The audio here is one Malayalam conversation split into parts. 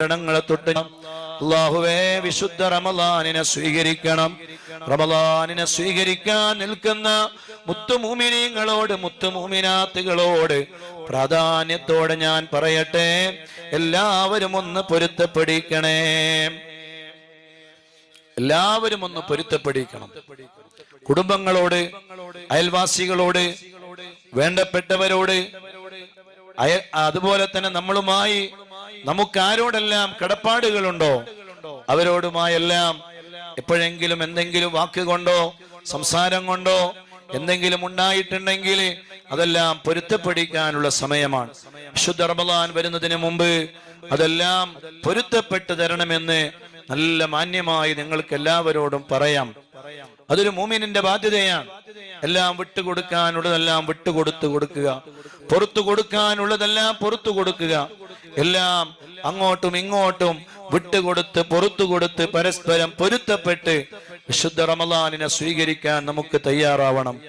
മരണങ്ങളെ തൊട്ട് അള്ളാഹുവേ വിശുദ്ധ റമലാനിനെ സ്വീകരിക്കണം. റമലാനിനെ സ്വീകരിക്കാൻ നിൽക്കുന്ന മുത്തുമൂമിനീങ്ങളോട് മുത്തുമൂമിനാത്തുകളോട് പ്രാധാന്യത്തോടെ ഞാൻ പറയട്ടെ. എല്ലാവരും ഒന്ന് പൊരുത്തപ്പെടിക്കണേ. എല്ലാവരും ഒന്ന് പൊരുത്തപ്പെടിക്കണം. കുടുംബങ്ങളോട് അയൽവാസികളോട് വേണ്ടപ്പെട്ടവരോട് അതുപോലെ തന്നെ നമ്മളുമായി നമുക്ക് ആരോടെല്ലാം കടപ്പാടുകളുണ്ടോ? അവരോടുമായെല്ലാം എപ്പോഴെങ്കിലും എന്തെങ്കിലും വാക്കുകൊണ്ടോ സംസാരം കൊണ്ടോ എന്തെങ്കിലും ഉണ്ടായിട്ടുണ്ടെങ്കിൽ അതെല്ലാം പൊരുത്തപ്പെടിക്കാനുള്ള സമയമാണ്. വിശുദ്ധ റമദാൻ വരുന്നതിന് മുമ്പ് അതെല്ലാം പൊരുത്തപ്പെട്ട് തരണമെന്ന് നല്ല മാന്യമായി നിങ്ങൾക്ക് എല്ലാവരോടും പറയാം. അതൊരു മൂമിനിന്റെ ബാധ്യതയാണ്. എല്ലാം വിട്ടുകൊടുക്കാനുള്ളതെല്ലാം വിട്ടുകൊടുത്തു കൊടുക്കുക. പുറത്തു കൊടുക്കാനുള്ളതെല്ലാം പുറത്തു കൊടുക്കുക. എല്ലാം അങ്ങോട്ടും ഇങ്ങോട്ടും വിട്ടുകൊടുത്ത് പുറത്തു കൊടുത്ത് പരസ്പരം പൊരുത്തപ്പെട്ട് വിശുദ്ധ റമലാനിനെ സ്വീകരിക്കാൻ നമുക്ക് തയ്യാറാവണം.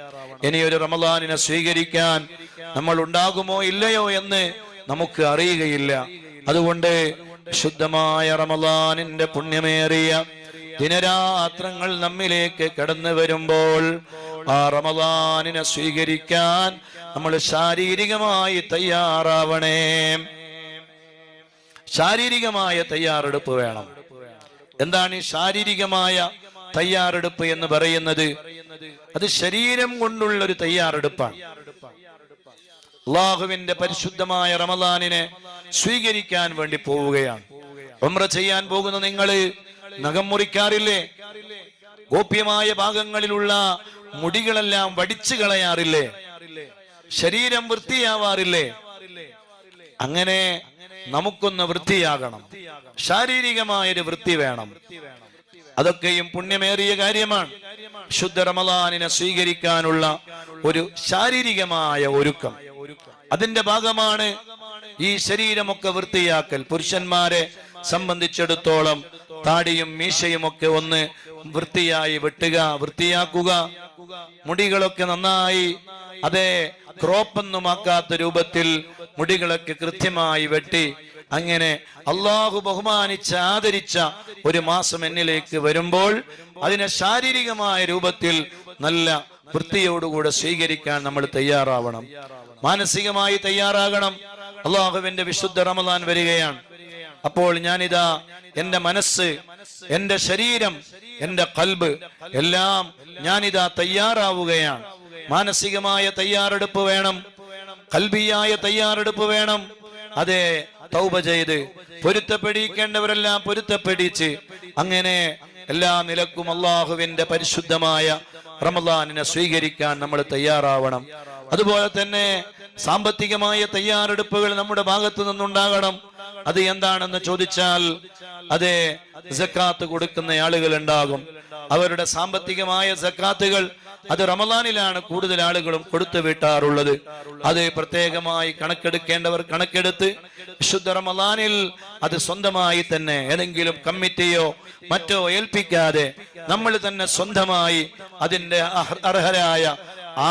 ഇനിയൊരു റമലാനിനെ സ്വീകരിക്കാൻ നമ്മൾ ഉണ്ടാകുമോ ഇല്ലയോ എന്ന് നമുക്ക് അറിയുകയില്ല. അതുകൊണ്ട് ശുദ്ധമായ റമലാനിന്റെ പുണ്യമേറിയ ദിനരാത്രങ്ങൾ നമ്മിലേക്ക് കടന്നു വരുമ്പോൾ ആ റമദാനിനെ സ്വീകരിക്കാൻ നമ്മൾ ശാരീരികമായി തയ്യാറാവണേ. ശാരീരികമായ തയ്യാറെടുപ്പ് വേണം. എന്താണ് ഈ ശാരീരികമായ തയ്യാറെടുപ്പ് എന്ന് പറയുന്നത്? അത് ശരീരം കൊണ്ടുള്ള ഒരു തയ്യാറെടുപ്പാണ്. അള്ളാഹുവിന്റെ പരിശുദ്ധമായ റമദാനിനെ സ്വീകരിക്കാൻ വേണ്ടി പോവുകയാണ്. ഉംറ ചെയ്യാൻ പോകുന്ന നിങ്ങൾ നഖം മുറിക്കാറില്ലേ? ഗോപ്യമായ ഭാഗങ്ങളിലുള്ള മുടികളെല്ലാം വടിച്ചു കളയാറില്ലേ? ശരീരം വൃത്തിയാവാറില്ലേ? അങ്ങനെ നമുക്കൊന്ന് വൃത്തിയാകണം. ശാരീരികമായൊരു വൃത്തി വേണം. അതൊക്കെയും പുണ്യമേറിയ കാര്യമാണ്. ശുദ്ധ റമദാനിനെ സ്വീകരിക്കാനുള്ള ഒരു ശാരീരികമായ ഒരുക്കം. അതിന്റെ ഭാഗമാണ് ഈ ശരീരമൊക്കെ വൃത്തിയാക്കൽ. പുരുഷന്മാരെ സംബന്ധിച്ചിടത്തോളം താടിയും മീശയും ഒക്കെ ഒന്ന് വൃത്തിയായി വെട്ടുക വൃത്തിയാക്കുക. മുടികളൊക്കെ നന്നായി. അതെ ക്രോപ്പൊന്നുമാക്കാത്ത രൂപത്തിൽ മുടികളൊക്കെ കൃത്യമായി വെട്ടി. അങ്ങനെ അള്ളാഹു ബഹുമാനിച്ച് ആദരിച്ച ഒരു മാസം എന്നിലേക്ക് വരുമ്പോൾ അതിനെ ശാരീരികമായ രൂപത്തിൽ നല്ല വൃത്തിയോടുകൂടെ സ്വീകരിക്കാൻ നമ്മൾ തയ്യാറാവണം. മാനസികമായി തയ്യാറാകണം. അള്ളാഹുവിന്റെ വിശുദ്ധ റമദാൻ വരികയാണ്. അപ്പോൾ ഞാനിതാ എന്റെ മനസ്സ് എന്റെ ശരീരം എന്റെ കൽബ് എല്ലാം ഞാനിതാ തയ്യാറാവുകയാണ്. മാനസികമായ തയ്യാറെടുപ്പ് വേണം. കൽബിയായ തയ്യാറെടുപ്പ് വേണം. അതെ തൗബ ചെയ്ത് പൊരുത്തപ്പെടിക്കേണ്ടവരെല്ലാം പൊരുത്തപ്പെടിച്ച് അങ്ങനെ എല്ലാ നിലക്കും അള്ളാഹുവിന്റെ പരിശുദ്ധമായ റമദാനിനെ സ്വീകരിക്കാൻ നമ്മൾ തയ്യാറാവണം. അതുപോലെ തന്നെ സാമ്പത്തികമായ തയ്യാറെടുപ്പുകൾ നമ്മുടെ ഭാഗത്തു നിന്നുണ്ടാകണം. അത് എന്താണെന്ന് ചോദിച്ചാൽ അതെ സക്കാത്ത് കൊടുക്കുന്ന ആളുകൾ ഉണ്ടാകും. അവരുടെ സാമ്പത്തികമായ സക്കാത്തുകൾ അത് റമദാനിലാണ് കൂടുതൽ ആളുകളും കൊടുത്തു വിട്ടാറുള്ളത്. അത് പ്രത്യേകമായി കണക്കെടുക്കേണ്ടവർ കണക്കെടുത്ത് വിശുദ്ധ റമദാനിൽ അത് സ്വന്തമായി തന്നെ ഏതെങ്കിലും കമ്മിറ്റിയോ മറ്റോ ഏൽപ്പിക്കാതെ നമ്മൾ തന്നെ സ്വന്തമായി അതിന്റെ അർഹരായ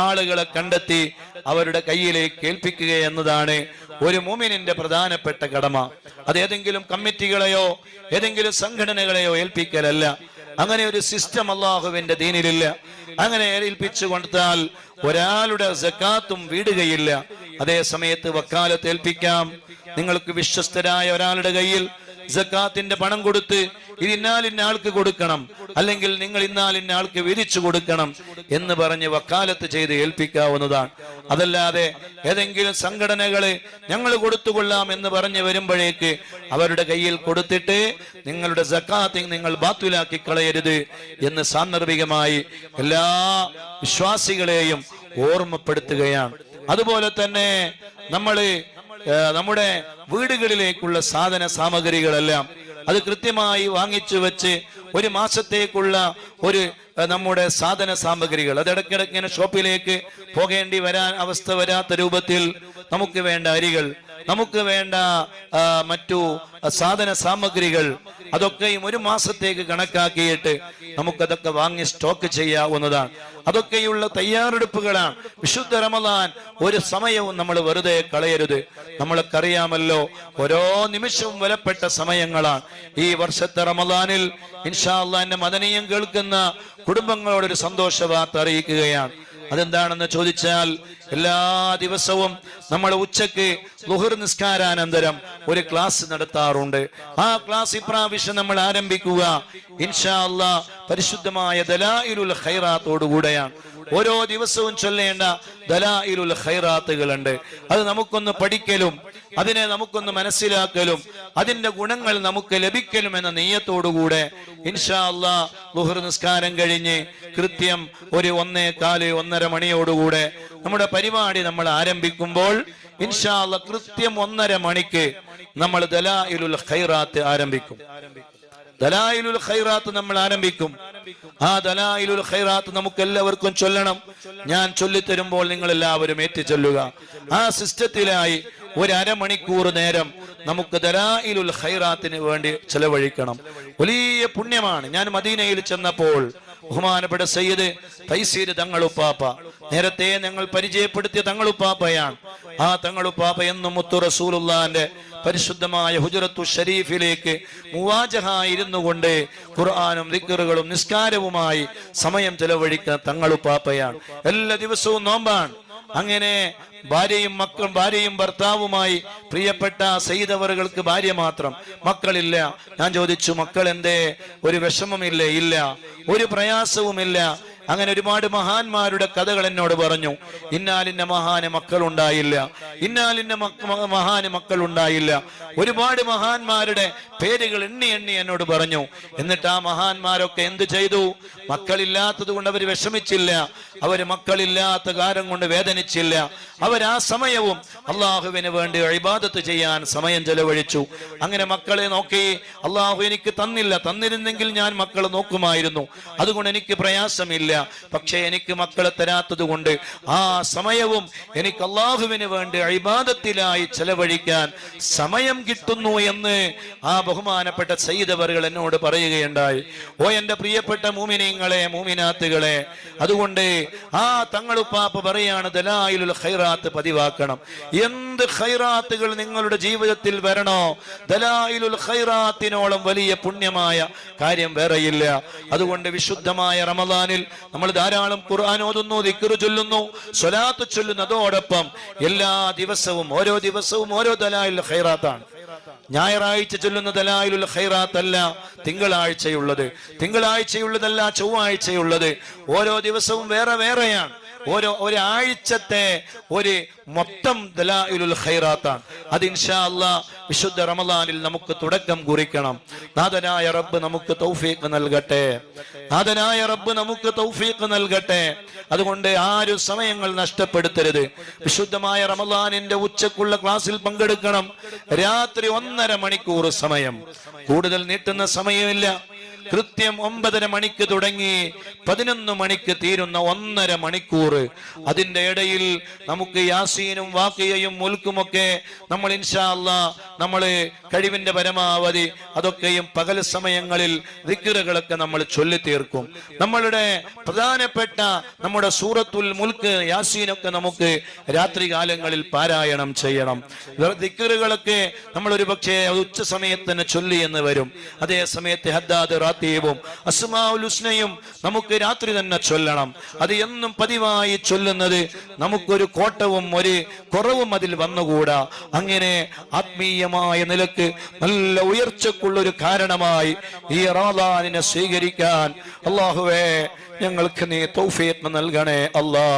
ആളുകളെ കണ്ടെത്തി അവരുടെ കയ്യിലേക്ക് ഏൽപ്പിക്കുക എന്നതാണ് ഒരു മൂമിനിന്റെ പ്രധാനപ്പെട്ട കടമ അത് ഏതെങ്കിലും കമ്മിറ്റികളെയോ ഏതെങ്കിലും സംഘടനകളെയോ ഏൽപ്പിക്കലല്ല. അങ്ങനെ ഒരു സിസ്റ്റം അള്ളാഹുവിന്റെ ദീനിലില്ല. അങ്ങനെ ഏൽപ്പിച്ചു കൊടുത്താൽ ഒരാളുടെ ജക്കാത്തും വീടുകയില്ല. അതേ സമയത്ത് വക്കാലത്ത് ഏൽപ്പിക്കാം. നിങ്ങൾക്ക് വിശ്വസ്തരായ ഒരാളുടെ കയ്യിൽ ജക്കാത്തിന്റെ പണം കൊടുത്ത് ഇത് ഇന്നാലിന്ന ആൾക്ക് കൊടുക്കണം. അല്ലെങ്കിൽ നിങ്ങൾ ഇന്നാലിന്ന ആൾക്ക് വിരിച്ചു കൊടുക്കണം എന്ന് പറഞ്ഞ് വക്കാലത്ത് ചെയ്ത് ഏൽപ്പിക്കാവുന്നതാണ്. അതല്ലാതെ ഏതെങ്കിലും സംഘടനകളെ ഞങ്ങൾ കൊടുത്തുകൊള്ളാം എന്ന് പറഞ്ഞ് വരുമ്പോഴേക്ക് അവരുടെ കയ്യിൽ കൊടുത്തിട്ട് നിങ്ങളുടെ സക്കാത്ത് നിങ്ങൾ ബാത്തുലാക്കി കളയരുത് എന്ന് സാന്ദർഭികമായി എല്ലാ വിശ്വാസികളെയും ഓർമ്മപ്പെടുത്തുകയാണ്. അതുപോലെ തന്നെ നമ്മൾ നമ്മുടെ വീടുകളിലേക്കുള്ള സാധന സാമഗ്രികളെല്ലാം അത് കൃത്യമായി വാങ്ങിച്ചു വെച്ച് ഒരു മാസത്തേക്കുള്ള ഒരു നമ്മുടെ സാധന സാമഗ്രികൾ. അത് ഇടയ്ക്കിടയ്ക്ക് ഇങ്ങനെ ഷോപ്പിലേക്ക് പോകേണ്ടി വരാൻ അവസ്ഥ വരാത്ത രൂപത്തിൽ നമുക്ക് വേണ്ട അരികൾ നമുക്ക് വേണ്ട മറ്റു സാധന സാമഗ്രികൾ അതൊക്കെയും ഒരു മാസത്തേക്ക് കണക്കാക്കിയിട്ട് നമുക്കതൊക്കെ വാങ്ങി സ്റ്റോക്ക് ചെയ്യാവുന്നതാണ്. അതൊക്കെയുള്ള തയ്യാറെടുപ്പുകളാണ്. വിശുദ്ധ റമദാൻ ഒരു സമയവും നമ്മൾ വെറുതെ കളയരുത്. നമ്മൾക്കറിയാമല്ലോ ഓരോ നിമിഷവും വിലപ്പെട്ട സമയങ്ങളാണ്. ഈ വർഷത്തെ റമദാനിൽ ഇൻഷാ അള്ളാന്റെ മദനീയം കേൾക്കുന്ന കുടുംബങ്ങളോടൊരു സന്തോഷ വാർത്ത അറിയിക്കുകയാണ്. അതെന്താണെന്ന് ചോദിച്ചാൽ എല്ലാ ദിവസവും നമ്മൾ ഉച്ചയ്ക്ക് ലുഹർ നിസ്കാരാനന്തരം ഒരു ക്ലാസ് നടത്താറുണ്ട്. ആ ക്ലാസ് ഇപ്രാവശ്യം നമ്മൾ ആരംഭിക്കുക. ഇൻഷാ അല്ലാ പരിശുദ്ധമായ ദലായിലുൽ ഖൈറാത്തോടുകൂടെയാണ് ഓരോ ദിവസവും ചൊല്ലേണ്ട ദലായിലുൽ ഖൈറാത്തുകളുണ്ട്. അത് നമുക്കൊന്ന് പഠിക്കലും അതിനെ നമുക്കൊന്ന് മനസ്സിലാക്കലും അതിന്റെ ഗുണങ്ങൾ നമുക്ക് ലഭിക്കലും എന്ന നെയ്യത്തോടുകൂടെ ഇൻഷാ അല്ലാ ലുഹർ നിസ്കാരം കഴിഞ്ഞ് കൃത്യം ഒരു ഒന്നേ കാൽ ഒന്നര മണിയോടുകൂടെ നമ്മുടെ പരിപാടി നമ്മൾ ആരംഭിക്കുമ്പോൾ ഇൻഷാ അല്ലാ കൃത്യം ഒന്നര മണിക്ക് നമ്മൾ ദലായിലുൽ ഖൈറാത്ത് ആരംഭിക്കും. ദലായിലുൽ ഖൈറാത്ത് നമ്മൾ ആരംഭിക്കും. ആ ദലായിലുൽ ഖൈറാത്ത് നമുക്ക് എല്ലാവർക്കും ചൊല്ലണം. ഞാൻ ചൊല്ലിത്തരുമ്പോൾ നിങ്ങൾ എല്ലാവരും ഏറ്റുചൊല്ലുക ആ സിസ്റ്റത്തിലായി ഒരു അരമണിക്കൂർ നേരം നമുക്ക് ദലായിലുൽ ഖൈറാത്തിന് വേണ്ടി ചെലവഴിക്കണം. വലിയ പുണ്യമാണ്. ഞാൻ മദീനയിൽ ചെന്നപ്പോൾ ബഹുമാനപ്പെട്ട സയ്യിദ് തൈസീര് തങ്ങളുപ്പാപ്പ. നേരത്തെ ഞങ്ങൾ പരിചയപ്പെടുത്തിയ തങ്ങളുപ്പാപ്പയാണ്. ആ തങ്ങളുപ്പാപ്പ എന്നും മുത്തു റസൂലുള്ളാന്റെ പരിശുദ്ധമായ ഹുജറത്തു ഷരീഫിലേക്ക് മുവാജഹായിരുന്നു കൊണ്ട് ഖുർആാനും ദിക്കറുകളും നിസ്കാരവുമായി സമയം ചെലവഴിക്കുന്ന തങ്ങളുപ്പാപ്പയാണ്. എല്ലാ ദിവസവും നോമ്പാണ്. അങ്ങനെ ഭാര്യയും മക്കളും ഭാര്യയും ഭർത്താവുമായി പ്രിയപ്പെട്ട സൈതവറുകൾക്ക് ഭാര്യ മാത്രം. മക്കളില്ല. ഞാൻ ചോദിച്ചു മക്കൾ എന്തേ ഒരു വിഷമമില്ലേ ഇല്ല. ഒരു പ്രയാസവുമില്ല. അങ്ങനെ ഒരുപാട് മഹാന്മാരുടെ കഥകൾ എന്നോട് പറഞ്ഞു. ഇന്നാലിന്റെ മഹാന് മക്കൾ ഉണ്ടായില്ല ഇന്നാലിന്റെ മഹാന ഉണ്ടായില്ല ഒരുപാട് മഹാന്മാരുടെ പേരുകൾ എണ്ണി എണ്ണി എന്നോട് പറഞ്ഞു. എന്നിട്ട് ആ മഹാന്മാരൊക്കെ എന്ത് ചെയ്തു? മക്കളില്ലാത്തത് കൊണ്ട് അവർ വിഷമിച്ചില്ല. അവർ മക്കളില്ലാത്ത കാര്യം കൊണ്ട് വേദനിച്ചില്ല. അവർ ആ സമയവും അള്ളാഹുവിന് വേണ്ടി അഴിബാദത്ത് ചെയ്യാൻ സമയം ചെലവഴിച്ചു. അങ്ങനെ മക്കളെ നോക്കി അള്ളാഹു എനിക്ക് തന്നില്ല. തന്നിരുന്നെങ്കിൽ ഞാൻ മക്കളെ നോക്കുമായിരുന്നു. അതുകൊണ്ട് എനിക്ക് പ്രയാസമില്ല. പക്ഷേ എനിക്ക് മക്കളെ തരാത്തത് കൊണ്ട് ആ സമയവും എനിക്ക് അള്ളാഹുവിന് വേണ്ടി അഴിബാദത്തിലായി ചെലവഴിക്കാൻ സമയം കിട്ടുന്നു എന്ന് ആ ബഹുമാനപ്പെട്ട സയ്യിദവറുകൾ എന്നോട് പറയുകയുണ്ടായി. ഓ എന്റെ പ്രിയപ്പെട്ട മൂമിനീങ്ങളെ മൂമിനാത്തുകളെ അതുകൊണ്ട് ആ തങ്ങളുപ്പാപ്പ പറയാണ് ദലായിലുൽ ഖൈറാത്ത് പതിവാക്കണം. എന്ത് ഖൈറാത്തുകൾ നിങ്ങളുടെ ജീവിതത്തിൽ വരണോ? ദലായിലുൽ ഖൈറാത്തിനോളം വലിയ പുണ്യമായ കാര്യം വേറെയില്ല. അതുകൊണ്ട് വിശുദ്ധമായ റമദാനിൽ നമ്മൾ ധാരാളം ഖുർആൻ ഓതുന്നു ദിക്റ് ചൊല്ലുന്നു സ്വലാത്ത് ചൊല്ലുന്നതോടൊപ്പം എല്ലാ ദിവസവും ഓരോ ദിവസവും ഓരോ തലായിൽ ഹൈറാത്താണ് ഞായറാഴ്ച ചൊല്ലുന്ന തലായിലുള്ള ഖൈറാത്ത് അല്ല തിങ്കളാഴ്ചയുള്ളത്. തിങ്കളാഴ്ചയുള്ളതല്ല ചൊവ്വാഴ്ചയുള്ളത്. ഓരോ ദിവസവും വേറെ വേറെയാണ്. ഓരോ ഒരാഴ്ചത്തെ ഒരു മൊത്തം ദലായിലുൽ ഖൈറാത്താണ്. അത് ഇൻഷാ അള്ളാ വിശുദ്ധ റമദാനിൽ നമുക്ക് തുടക്കം കുറിക്കണം. നാഥനായ റബ്ബ് നമുക്ക് തൗഫീഖ് നൽകട്ടെ. നാഥനായ റബ്ബ് നമുക്ക് തൗഫീഖ് നൽകട്ടെ. അതുകൊണ്ട് ആരും സമയങ്ങൾ നഷ്ടപ്പെടുത്തരുത്. വിശുദ്ധമായ റമദാനിന്റെ ഉച്ചക്കുള്ള ക്ലാസ്സിൽ പങ്കെടുക്കണം. രാത്രി ഒന്നര മണിക്കൂർ സമയം. കൂടുതൽ നീട്ടുന്ന സമയമില്ല. കൃത്യം ഒമ്പതര മണിക്ക് തുടങ്ങി പതിനൊന്ന് മണിക്ക് തീരുന്ന ഒന്നര മണിക്കൂർ. അതിന്റെ ഇടയിൽ നമുക്ക് യാസീനും വാക്കിയയും മുൽക്കുമൊക്കെ നമ്മൾ ഇൻഷാല്ല നമ്മൾ കഴിവിന്റെ പരമാവധി അതൊക്കെയും പകൽ സമയങ്ങളിൽ ദിക്കറുകളൊക്കെ നമ്മൾ ചൊല്ലി തീർക്കും. നമ്മളുടെ പ്രധാനപ്പെട്ട നമ്മുടെ സൂറത്തുൽ മുൽക്ക് യാസീനൊക്കെ നമുക്ക് രാത്രി കാലങ്ങളിൽ പാരായണം ചെയ്യണം. ദിക്കറുകളൊക്കെ നമ്മൾ ഒരു പക്ഷേ ഉച്ച സമയത്ത് തന്നെ ചൊല്ലി എന്ന് വരും. അതേ സമയത്ത് ഹദ്ദാദ് റാത്തീബും അസ്മാഉൽ ഹുസ്നയും നമുക്ക് രാത്രി തന്നെ ചൊല്ലണം. അത് എന്നും പതിവായി ചൊല്ലുന്നത് നമുക്കൊരു കോട്ടവും ഒരു കുറവും അതിൽ വന്നുകൂടാ. അങ്ങനെ ആത്മീയമായ നിലയ്ക്ക് നല്ല ഉയർച്ചക്കുള്ള ഒരു കാരണമായി ഈ റമദാനിനെ സ്വീകരിക്കാൻ അള്ളാഹുവേ ഞങ്ങൾക്ക് നീ തൗഫീഖ് നൽകണേ അല്ലാ.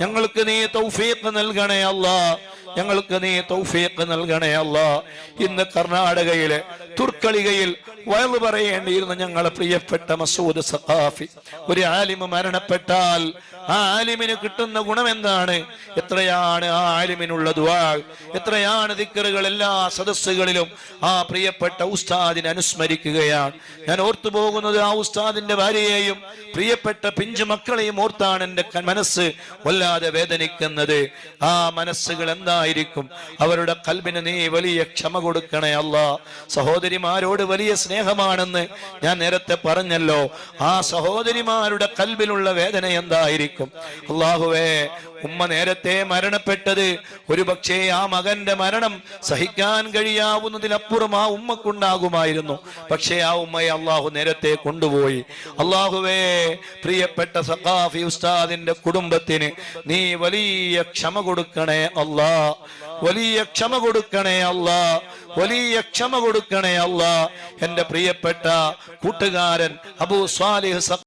ഞങ്ങൾക്ക് നീ തൗഫീഖ് നൽകണേ അല്ലാ. ഞങ്ങൾക്ക് നീ തൗഫീഖ് നൽകണേ അല്ലാഹ് ഇന്ന് കർണാടകയിലെ തുർക്കളികയിൽ വയലു പറയേണ്ടിയിരുന്ന ഞങ്ങളെ പ്രിയപ്പെട്ട മസൂദ് സഖാഫി ഒരു ആലിമ് മരണപ്പെട്ടാൽ ആലിമിന് കിട്ടുന്ന ഗുണം എന്താണ് എത്രയാണ് ആ ആലിമിനുള്ള ദുവാ എത്രയാണ് ദിക്കറുകൾ എല്ലാ സദസ്സുകളിലും ആ പ്രിയപ്പെട്ട ഉസ്താദിനെ അനുസ്മരിക്കുകയാണ്? ഞാൻ ഓർത്തു പോകുന്നത് ആ ഉസ്താദിന്റെ ഭാര്യയെയും പ്രിയപ്പെട്ട പിഞ്ചു മക്കളെയും ഓർത്താണ് എന്റെ മനസ്സ് വല്ലാതെ വേദനിക്കുന്നത്. ആ മനസ്സുകൾ എന്തായിരിക്കും? അവരുടെ കൽബിന് നീ വലിയ ക്ഷമ കൊടുക്കണേ അല്ല. സഹോദരിമാരോട് വലിയ സ്നേഹമാണെന്ന് ഞാൻ നേരത്തെ പറഞ്ഞല്ലോ. ആ സഹോദരിമാരുടെ കൽബിലുള്ള വേദന എന്തായിരിക്കും? അള്ളാഹുവേ ഉമ്മ നേരത്തെ മരണപ്പെട്ടത് ഒരു പക്ഷേ ആ മകന്റെ മരണം സഹിക്കാൻ കഴിയാവുന്നതിനപ്പുറം ആ ഉമ്മക്കുണ്ടാകുമായിരുന്നു. പക്ഷേ ആ ഉമ്മയെ അള്ളാഹു നേരത്തെ കൊണ്ടുപോയി. അള്ളാഹുവേ പ്രിയപ്പെട്ട സഖാഫി ഉസ്താദിന്റെ കുടുംബത്തിന് നീ വലിയ ക്ഷമ കൊടുക്കണേ അല്ലാ. വലിയ ക്ഷമ കൊടുക്കണേ അല്ലാ. വലിയ ക്ഷമ കൊടുക്കണേ അല്ലാ. എന്റെ പ്രിയപ്പെട്ട കൂട്ടുകാരൻ അബൂ സ്വാലിഹ്